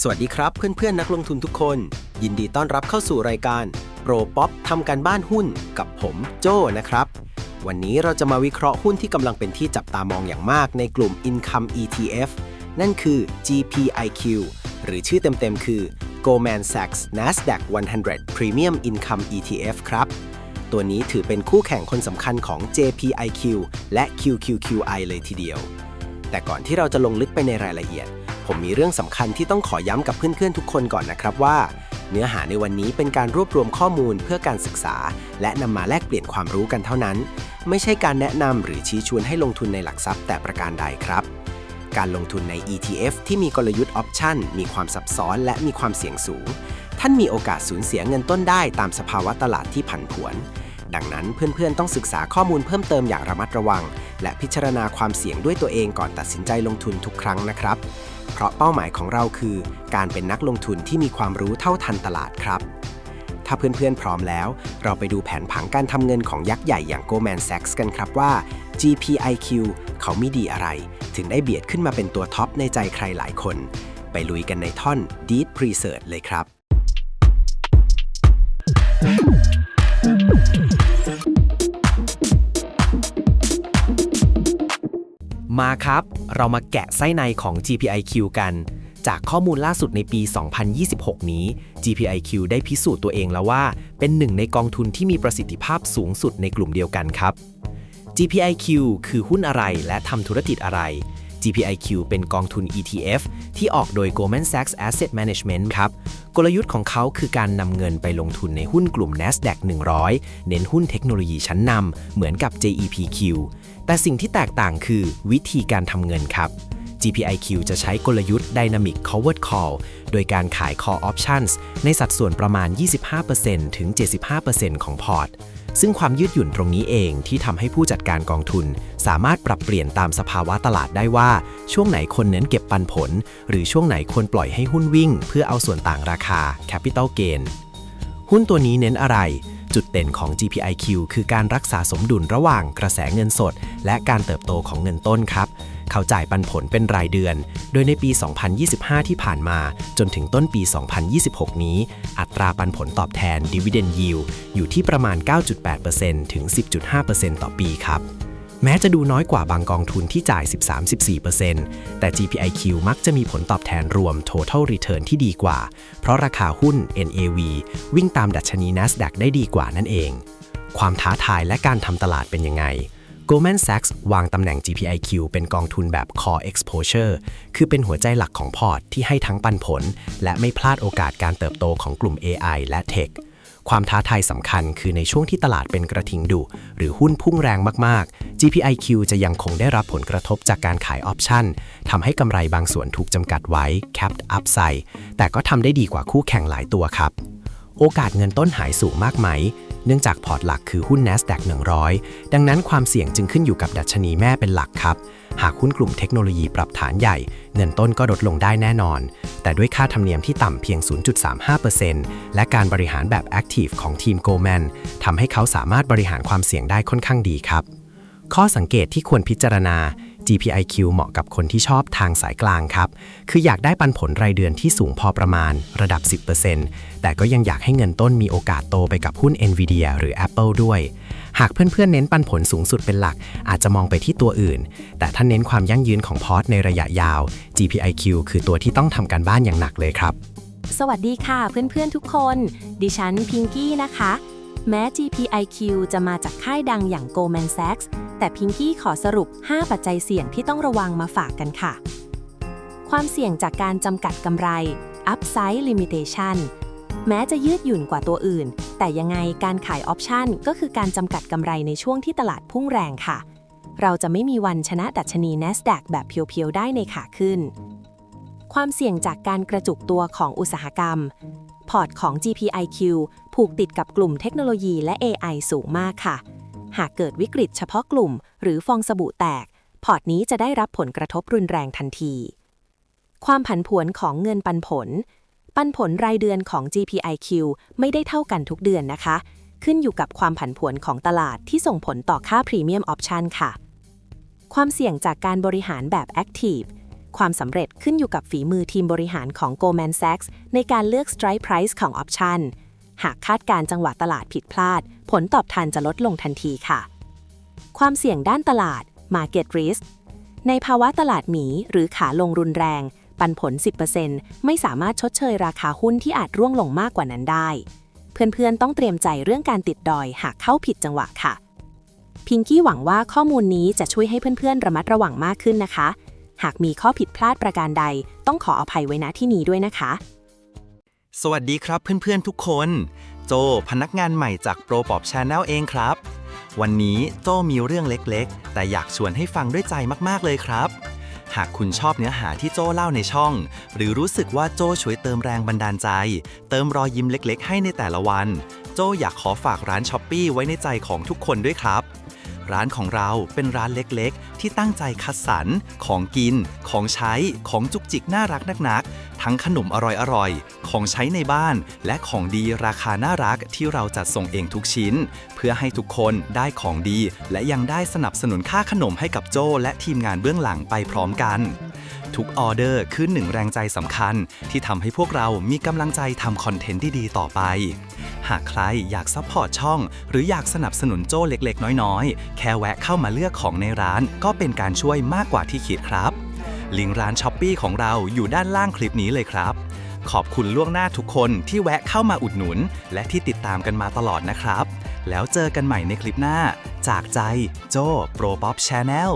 สวัสดีครับเพื่อนๆ นักลงทุนทุกคน ยินดีต้อนรับเข้าสู่รายการโปรป๊อปทำการบ้านหุ้นกับผมโจ้นะครับ วันนี้เราจะมาวิเคราะห์หุ้นที่กำลังเป็นที่จับตามองอย่างมากในกลุ่ม Income ETF นั่นคือ GPIQ หรือชื่อเต็มๆ คือ Goldman Sachs Nasdaq 100 Premium Income ETF ครับ ตัวนี้ถือเป็นคู่แข่งคนสำคัญของ JPIQ และ QQQI เลยทีเดียว แต่ก่อนที่เราจะลงลึกไปในรายละเอียด ผมมีเรื่องสำคัญที่ต้องขอย้ำกับเพื่อนๆทุกคนก่อนนะครับว่า เนื้อหาในวันนี้เป็นการรวบรวมข้อมูลเพื่อการศึกษา และนำมาแลกเปลี่ยนความรู้กันเท่านั้น ไม่ใช่การแนะนำหรือชี้ชวนให้ลงทุนในหลักทรัพย์แต่ประการใดครับการลงทุนใน ETF ที่มีกลยุทธ์ออปชั่นมีความซับซ้อนและมีความเสี่ยงสูง ท่านมีโอกาสสูญเสียเงินต้นได้ตามสภาวะตลาดที่ผันผวน ดังนั้นเพื่อนๆ ต้องศึกษาข้อมูลเพิ่มเติมอย่างระมัดระวัง และพิจารณาความเสี่ยงด้วยตัวเองก่อนตัดสินใจลงทุนทุกครั้งนะครับ เพราะเป้าหมายของเราคือ การเป็นนักลงทุนที่มีความรู้เท่าทันตลาดครับ ถ้าเพื่อนๆ พร้อมแล้ว เราไปดูแผนผังการทำเงินของยักษ์ใหญ่อย่าง Goldman Sachs กันครับว่า GPIQ เขามีดีอะไร ถึงได้เบียดขึ้นมาเป็นตัวท็อปในใจใครหลายคน ไปลุยกันในท่อน Deep Research เลยครับ มาครับ เรามาแกะไส้ในของ GPIQ กัน จากข้อมูลล่าสุดในปี 2026 นี้ GPIQ ได้พิสูจน์ตัวเองแล้วว่า เป็นหนึ่งในกองทุนที่มีประสิทธิภาพสูงสุดในกลุ่มเดียวกันครับ GPIQ คือหุ้นอะไรและทำธุรกิจอะไร GPIQ เป็นกองทุน ETF ที่ออกโดย Goldman Sachs Asset Management ครับ กลยุทธ์ของเขาคือการนำเงินไปลงทุนในหุ้นกลุ่ม NASDAQ 100 เน้นหุ้นเทคโนโลยีชั้นนำเหมือนกับ JEPQ แต่สิ่งที่แตกต่างคือวิธีการทำเงินครับ GPIQ จะใช้กลยุทธ์ Dynamic Covered Call โดยการขาย Call Options ในสัดส่วนประมาณ 25%ถึง 75%ของพอร์ต ซึ่งความยืดหยุ่นตรงนี้เองที่ทำให้ผู้จัดการกองทุน สามารถปรับเปลี่ยนตามสภาวะตลาดได้ว่า ช่วงไหนคนเน้นเก็บปันผล หรือช่วงไหนควรปล่อยให้หุ้นวิ่ง เพื่อเอาส่วนต่างราคา Capital Gain หุ้นตัวนี้เน้นอะไร จุดเด่นของ GPIQ คือการรักษาสมดุลระหว่างกระแสเงินสด และการเติบโตของเงินต้นครับ เขาจ่ายปันผลเป็นรายเดือน โดยในปี 2025 ที่ผ่านมา จนถึงต้นปี 2026 นี้ อัตราปันผลตอบแทน Dividend Yield อยู่ที่ประมาณ 9.8%ถึง 10.5%ต่อปีครับ แม้จะดูน้อยกว่าบางกองทุนที่จ่าย 13-14%แต่ GPIQ มักจะมีผลตอบแทนรวม Total Return ที่ดีกว่า เพราะราคาหุ้น NAV วิ่งตามดัชนี NASDAQ ได้ดีกว่านั่นเอง ความท้าทายและการทำตลาดเป็นยังไง Goldman Sachs วางตำแหน่ง GPIQ เป็นกองทุนแบบ Core Exposure คือเป็นหัวใจหลักของพอร์ตที่ให้ทั้งปันผล และไม่พลาดโอกาสการเติบโตของกลุ่ม AI และ Tech ความท้าทายสำคัญคือในช่วงที่ตลาดเป็นกระทิงดุ หรือหุ้นพุ่งแรงมากๆ GPIQ จะยังคงได้รับผลกระทบจากการขายออปชั่นทำให้กำไรบางส่วนถูกจำกัดไว้ capped upside แต่ก็ทำได้ดีกว่าคู่แข่งหลายตัวครับ โอกาสเงินต้นหายสูงมากไหม เนื่องจากพอร์ตหลักคือหุ้น NASDAQ 100 ดังนั้นความเสี่ยงจึงขึ้นอยู่กับดัชนีแม่เป็นหลักครับ หากหุ้นกลุ่มเทคโนโลยีปรับฐานใหญ่ เงินต้นก็ลดลงได้แน่นอน แต่ด้วยค่าธรรมเนียมที่ต่ำเพียง 0.35%และการบริหารแบบ Active ของทีม Goldman ทำให้เขาสามารถบริหารความเสี่ยงได้ค่อนข้างดีครับ ข้อสังเกตที่ควรพิจารณา GPIQ เหมาะกับคนที่ชอบทางสายกลางครับ คืออยากได้ปันผลรายเดือนที่สูงพอประมาณระดับ 10%แต่ก็ยังอยากให้เงินต้นมีโอกาสโตไปกับหุ้น NVIDIA หรือ Apple ด้วย หากเพื่อนๆเน้นปันผลสูงสุดเป็นหลัก อาจจะมองไปที่ตัวอื่น แต่ถ้าเน้นความยั่งยืนของพอร์ตในระยะยาว GPIQ คือตัวที่ต้องทำการบ้านอย่างหนักเลยครับ สวัสดีค่ะเพื่อนๆทุกคน ดิฉันพิงกี้นะคะ แม้ GPIQ จะมาจากค่ายดังอย่าง Goldman Sachs แต่พิงกี้ขอสรุป 5 ปัจจัยเสี่ยงที่ต้องระวังมาฝากกันค่ะ ความเสี่ยงจากการจำกัดกำไร Upside Limitation แม้จะยืดหยุ่นกว่าตัวอื่น แต่ยังไงการขายออปชันก็คือการจำกัดกำไรในช่วงที่ตลาดพุ่งแรงค่ะ เราจะไม่มีวันชนะดัชนี NASDAQ แบบเพียวๆ ได้ในขาขึ้น ความเสี่ยงจากการกระจุกตัวของอุตสาหกรรม พอร์ตของ GPIQ ผูกติดกับกลุ่มเทคโนโลยีและ AI สูงมากค่ะ หากเกิดวิกฤตเฉพาะกลุ่ม หรือฟองสบู่แตก พอร์ตนี้จะได้รับผลกระทบรุนแรงทันที ความผันผวนของเงินปันผล ปันผลรายเดือนของ GPIQ ไม่ได้เท่ากันทุกเดือนนะคะ ขึ้นอยู่กับความผันผวนของตลาดที่ส่งผลต่อค่าพรีเมียมออปชันค่ะ ความเสี่ยงจากการบริหารแบบ Active ความสำเร็จขึ้นอยู่กับฝีมือทีมบริหารของ Goldman Sachs ในการเลือก strike price ของ option หากคาดการจังหวะตลาดผิดพลาด ผลตอบแทนจะลดลงทันทีค่ะ ความเสี่ยงด้านตลาด market risk ในภาวะตลาดหมีหรือขาลงรุนแรง ปันผล 10%ไม่สามารถชดเชยราคาหุ้นที่อาจร่วงลงมากกว่านั้นได้ เพื่อนๆ ต้องเตรียมใจเรื่องการติดดอยหากเข้าผิดจังหวะค่ะ พิงกี้หวังว่าข้อมูลนี้จะช่วยให้เพื่อนๆ ระมัดระวังมากขึ้นนะคะ หากมีข้อผิดพลาดประการใด ต้องขออภัยไว้ณที่นี้ด้วยนะคะ สวัสดีครับเพื่อนๆทุกคน โจพนักงานใหม่จากโปรปอบชาแนลเองครับ วันนี้โจมีเรื่องเล็กๆ แต่อยากชวนให้ฟังด้วยใจมากๆเลยครับ หากคุณชอบเนื้อหาที่โจเล่าในช่อง หรือรู้สึกว่าโจช่วยเติมแรงบันดาลใจ เติมรอยยิ้มเล็กๆ ให้ในแต่ละวัน โจอยากขอฝากร้านช้อปปีไว้ในใจของทุกคนด้วยครับ ร้านของเราเป็นร้านเล็กๆ ที่ตั้งใจคัดสรร ของกิน ของใช้ ของจุกจิกน่ารักนักๆ ทั้งขนมอร่อยๆ ของใช้ในบ้าน และของดีราคาน่ารักที่เราจัดส่งเองทุกชิ้น เพื่อให้ทุกคนได้ของดี และยังได้สนับสนุนค่าขนมให้กับโจและทีมงานเบื้องหลังไปพร้อมกันทุกออเดอร์คือหนึ่งแรงใจสำคัญ ที่ทำให้พวกเรามีกำลังใจทำคอนเทนต์ที่ดีต่อไป หากใครอยากซัพพอร์ตช่อง หรืออยากสนับสนุนโจ้เล็กๆ น้อยๆ แค่แวะเข้ามาเลือกของในร้าน ก็เป็นการช่วยมากกว่าที่คิดครับ ลิงก์ร้านช้อปปีของเราอยู่ด้านล่างคลิปนี้เลยครับ ขอบคุณล่วงหน้าทุกคนที่แวะเข้ามาอุดหนุน และที่ติดตามกันมาตลอดนะครับ แล้วเจอกันใหม่ในคลิปหน้า จากใจโจ้โปรป๊อปชาแนล